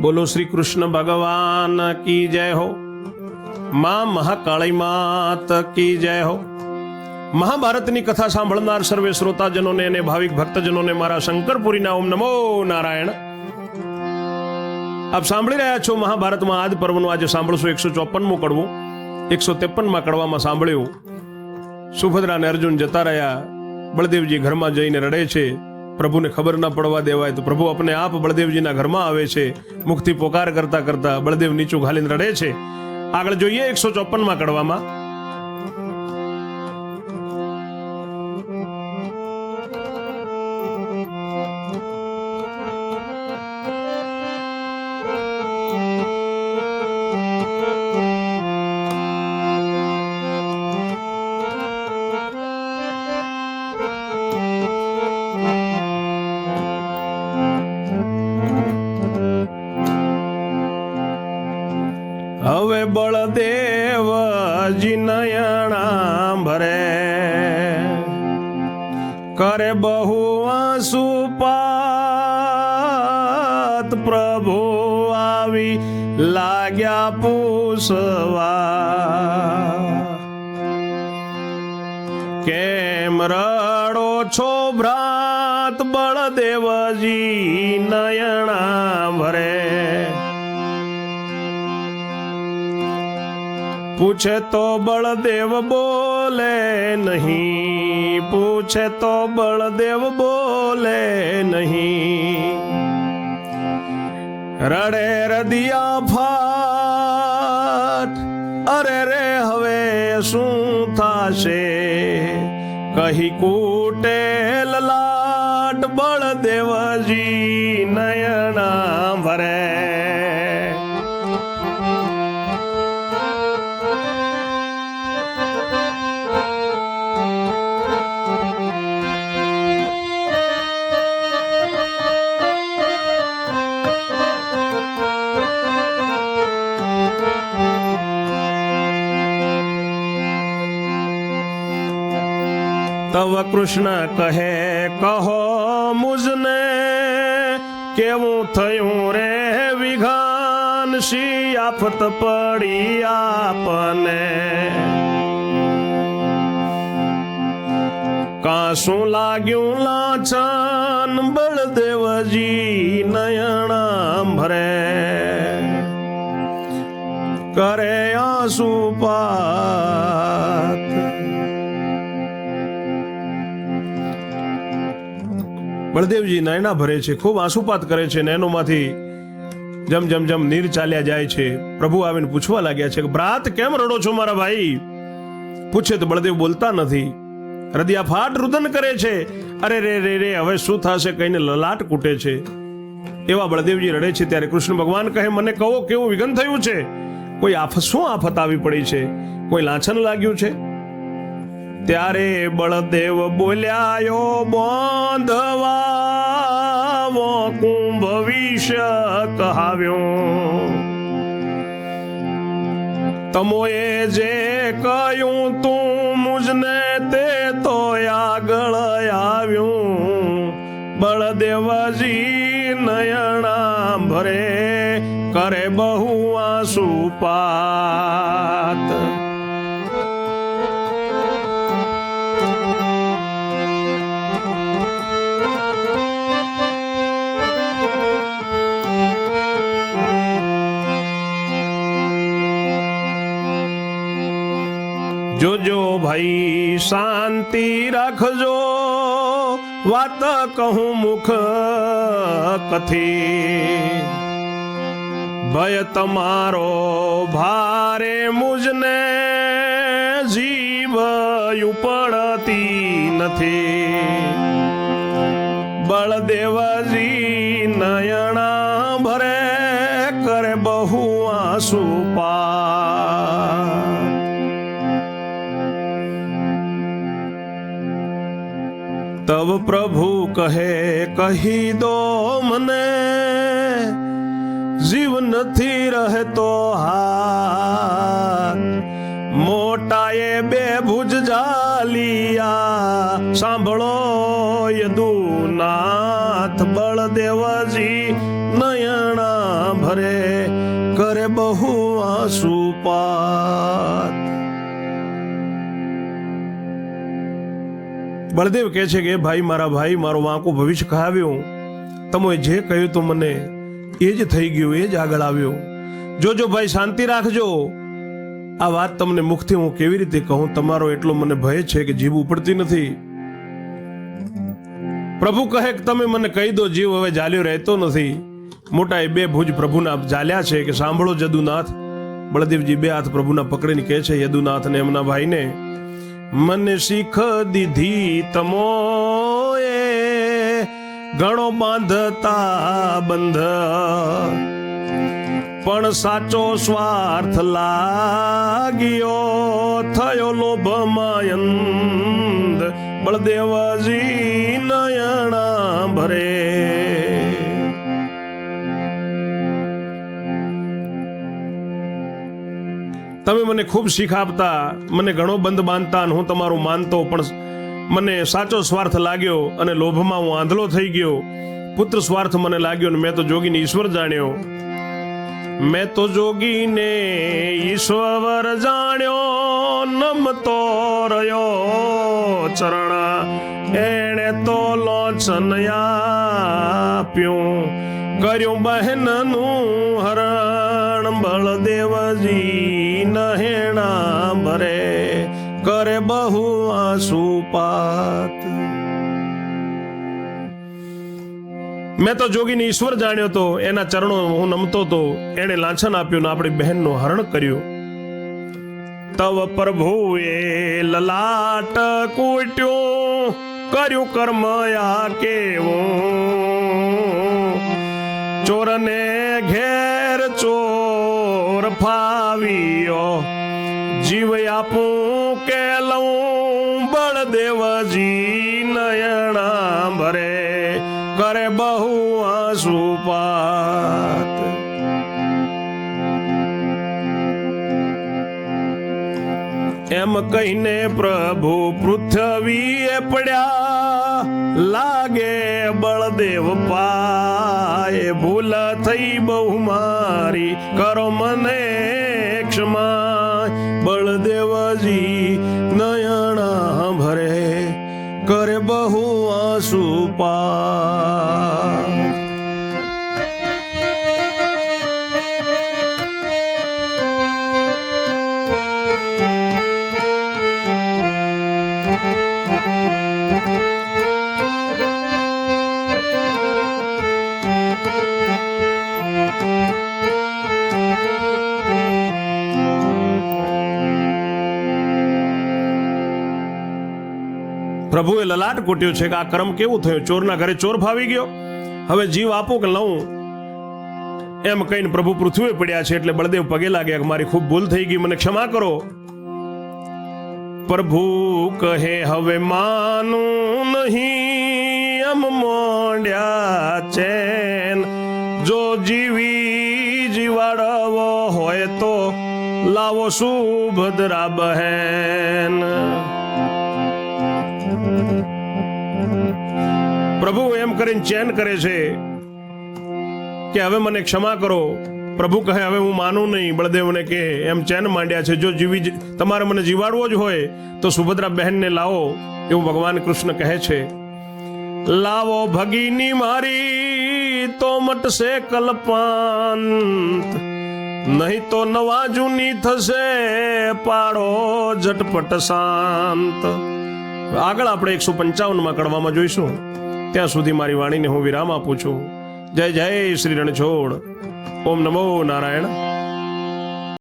બોલો શ્રી કૃષ્ણ ભગવાન કી જય હો? માં મહાકાળી માત કી જય હો? મહાભારતની કથા સાંભળનાર સર્વે શ્રોતાજનોને અને ભાવિક ભક્તજનોને મારા શંકરપુરીના ઓમ નમો નારાયણ. આપ સાંભળી રહ્યા છો મહાભારતમાં આદ પર્વનું આજે સાંભળશો એકસો ચોપનમું કડવું. એકસો ત્રેપનમાં કડવામાં સાંભળ્યું. સુભદ્રા અને અર્જુન જતા રહ્યા. બળદેવજી ઘરમાં જઈને રડે છે. પ્રભુને ખબર ના પડવા દેવાય તો પ્રભુ આપણે આપ બળદેવજીના ઘરમાં આવે છે. મુક્તિ પોકાર કરતા કરતા બળદેવ નીચું ઘાલીને રડે છે. આગળ જોઈએ, એકસો ચોપનમાં કડવામાં. કરે બહુ સુપાત પ્રભુ આવી લાગ્યા પૂસવા કેમ રડો છો ભ્રાત બળદેવજી નયણા ભરે? પૂછે તો બળદેવ બોલે નહીં. પૂછે તો બળદેવ બોલે નહીં. રડે રદિયા ફાટ, અરે રે હવે શું થાશે? કહી કૂટે તવ કૃષ્ણ કહે, કહો મુજને, કેવું થયું રે વિઘાન? શી આફત પડી આપને? કાશું લાગ્યું લાછન, બળદેવજી નયણા ભરે. કરે આસુ પાત બળદેવજી નયના ભરે છે, ખૂબ આંસુપાત કરે છે નયનોમાંથી જમ જમ જમ નીર ચાલ્યા જાય છે. પ્રભુ આવીને પૂછવા લાગ્યા છે કે ભ્રાત કેમ રડો છો મારા ભાઈ? પૂછે તો બળદેવ બોલતા નથી. હૃદયા ફાટ રુદન કરે છે. અરે રે રે રે, હવે શું થશે? કહીને લલાટ કૂટે છે. એવા બળદેવજી રડે છે ત્યારે કૃષ્ણ ભગવાન કહે, મને કહો, કેવું વિઘન થયું છે? કોઈ આફત, શું આફત આવી પડી છે? કોઈ લાંછન લાગ્યું છે? ત્યારે બળદેવ બોલ્યાયો બોંધવા કુંભ વિષ કહાવ્યો તમોએ જે કહ્યું, તું મુજને તે તો આગળ આવ્યું. બળદેવજી નયણા ભરે કરે બહુ આંસુ પાત. જોજો ભાઈ શાંતિ રાખજો, વાત કહું મુખ કથી. ભય તમારો ભારે મુજને જીવ પડતી નથી. બળદેવજી નયણા ભરે કરે બહુ આંસુ પા તવ પ્રભુ કહે કહી દો મને જીવ નથી રહેતો હાથ મોટાએ બે ભુજ જાલિયા સાંભળો યદુનાથ બળદેવજી નયણા ભરે કરે બહુ આસુપાત બળદેવ કહે છે કે, ભાઈ, મારા ભાઈ, મારો વાંકો ભવિષ્ય કહાવ્યું. તમે જે કહ્યું તો મને એ જ થઈ ગયું, એ જ આગળ આવ્યો. જોજો ભાઈ, શાંતિ રાખજો. આ વાત તમને મુખથી હું કેવી રીતે કહું? તમારો એટલો મને ભય છે કે જીવ ઉપડતી નથી. પ્રભુ કહે કે તમે મને કહી દો, જીવ હવે જાલ્યો રહેતો નથી. મોટા એ બે ભુજ પ્રભુના જાલ્યા છે કે સાંભળો જદુનાથ બળદેવજી બે હાથ પ્રભુના પકડીને કહે છે યદુનાથ ને એમના ભાઈને મને શીખ દીધી તમોએ ઘણો બાંધતા બંધ. પણ સાચો સ્વાર્થ લાગ્યો, થયો લોભમાયંદ બળદેવજી નયણા તમે મને ખૂબ શીખ મને ઘણો બંધ બાંધતા હું તમારું માનતો, પણ મને સાચો સ્વાર્થ લાગ્યો અને લોભમાં હું આંધળો થઈ ગયો. પુત્ર સ્વાર્થ મને લાગ્યો અને મેં તો જોગીને ઈશ્વર જાણ્યો. મેં તો જોગીને ઈશ્વર જાણ્યો, નમતો રહ્યો ચરણ. એણે તો લોચન આપ્યું. કર્યું બહેનનું હરણ બળદેવજી. નહેણા ભરે, કરે બહુ આસુપાત મેં તો જોગીને ઈશ્વર જાણ્યો તો, એના ચરણો હું નમતો તો, એણે લાંછન આપ્યું ને આપણી બહેનનું હરણ કર્યું. તવ પ્રભુએ લલાટ કૂટ્યો, કર્યું કર્મ આ કેવું? ચોરને ઘેર ચોર ફાવ્યો. જીવ આપું કે લઉં બળદેવજી નયણા ભરે. કરે બહુ આસુપાત એમ કહીને પ્રભુ પૃથ્વીએ પડ્યા. લાગે બળદેવ પાય, ભૂલ થઈ બહુ મારી, કરો મને ક્ષમા. બળદેવજી નયણા ભરે, કરે બહુ આસુપા પ્રભુએ લલાટ કૂટ્યો છે કે આ કર્મ કેવું થયું? ચોરના ઘરે ચોર ફાવી ગયો. હવે જીવ આપો કે લઉં એમ કહીને પ્રભુ પૃથ્વીએ પડ્યા છે એટલે બળદેવ પગે લાગ્યા કે મારી ખૂબ ભૂલ થઈ ગઈ, મને ક્ષમા કરો. પ્રભુ કહે, હવે માનું નહીં એમ મોંડ્યા ચેન. જો જીવી જીવાડવો હોય તો લાવો સુભદ્રા બહેન. પ્રભુ એમ કરીને ચેન કરે છે કે હવે મને ક્ષમા કરો. પ્રભુ કહે, હવે હું માનું નહીં. બળદેવને કે એમ ચેન માંડ્યા છે. જો જીવી તમારે મને જીવાડવો જ હોય, તો સુભદ્રા બહેનને લાવો. એવું ભગવાન કૃષ્ણ કહે છે. લાવો ભગીની મારી, તો મટશે કલ્પાંત. નહીં તો નવા જૂની થશે પાડો ઝટપટ શાંત. આગળ આપણે એકસો પંચાવનમાં કડવામાં જોઈશું. ત્યાં સુધી મારી વાણીને હું વિરામ આપું છું. જય જય શ્રી રણછોડ. ઓમ નમો નારાયણ.